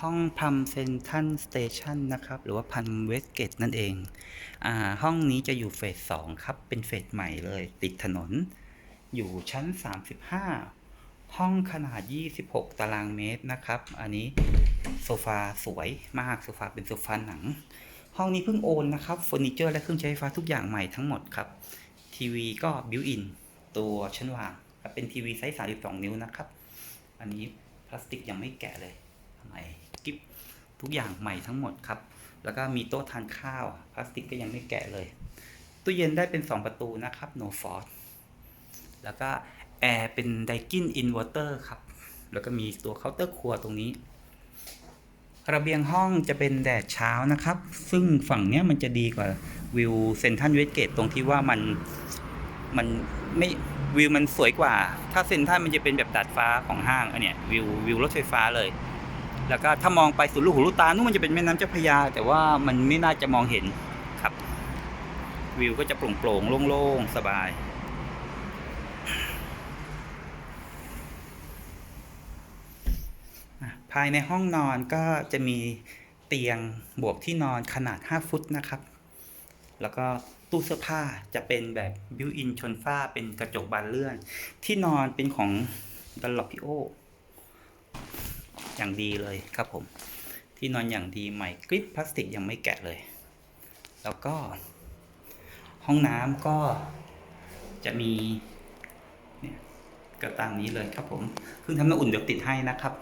ห้องพัมเซนทันสเตชันนะครับ หรือว่าพันเวสเกตนั่นเองอาห้องนี้จะอยู่เฟสสองครับ เป็นเฟสใหม่เลย ติดถนน อยู่ชั้น 35 ห้องขนาด 26 ตารางเมตรนะครับ อันนี้โซฟาสวยมากโซฟาเป็นโซฟาหนัง ห้องนี้เพิ่งโอนนะครับเฟอร์นิเจอร์และเครื่องใช้ไฟฟ้าทุกอย่างใหม่ทั้งหมดครับ ทีวีก็บิวอินตัวชั้นวางเป็นทีวีไซส์ 32 นิ้วนะครับ อันนี้พลาสติกยังไม่แกะเลยทำไม ทุกอย่างใหม่ทั้งหมดครับ แล้วก็มีโต๊ะทานข้าวพลาสติกก็ยังไม่แกะเลย ตู้เย็นได้เป็น 2 ประตูนะครับ no fault แล้วก็แอร์เป็นไดกินอินเวอร์เตอร์ครับ แล้วก็มีตัวเคาน์เตอร์ครัวตรงนี้ ระเบียงห้องจะเป็นแดดเช้านะครับ ซึ่งฝั่งเนี้ยมันจะดีกว่าวิวเซนทันเวสเกตตรงที่ว่ามันมันไม่วิวมันสวยกว่า ถ้าเซนทันมันจะเป็นแบบดาดฟ้าของห้างอันเนี้ยวิววิวรถไฟฟ้าเลย แล้วก็ถ้ามองไปสุดลูกหูลูกตานู่นมันจะเป็นแม่น้ำเจ้าพระยา แต่ว่ามันไม่น่าจะมองเห็นครับ วิวก็จะโปร่งๆโล่งๆ สบาย ภายในห้องนอนก็จะมีเตียงบวกที่นอนขนาด 5 ฟุตนะครับ แล้วก็ตู้เสื้อผ้าจะเป็นแบบบิวอินชนฝ้าเป็นกระจกบานเลื่อน ที่นอนเป็นของดันลอพิโอ อย่างดีเลยครับผม ที่นอนอย่างดีใหม่กริปพลาสติกยังไม่แกะเลย แล้วก็ ห้องน้ำก็จะมีเนี่ยกระตังนี้เลยครับผมเครื่องทำน้ำอุ่นเดี๋ยวติดให้นะครับ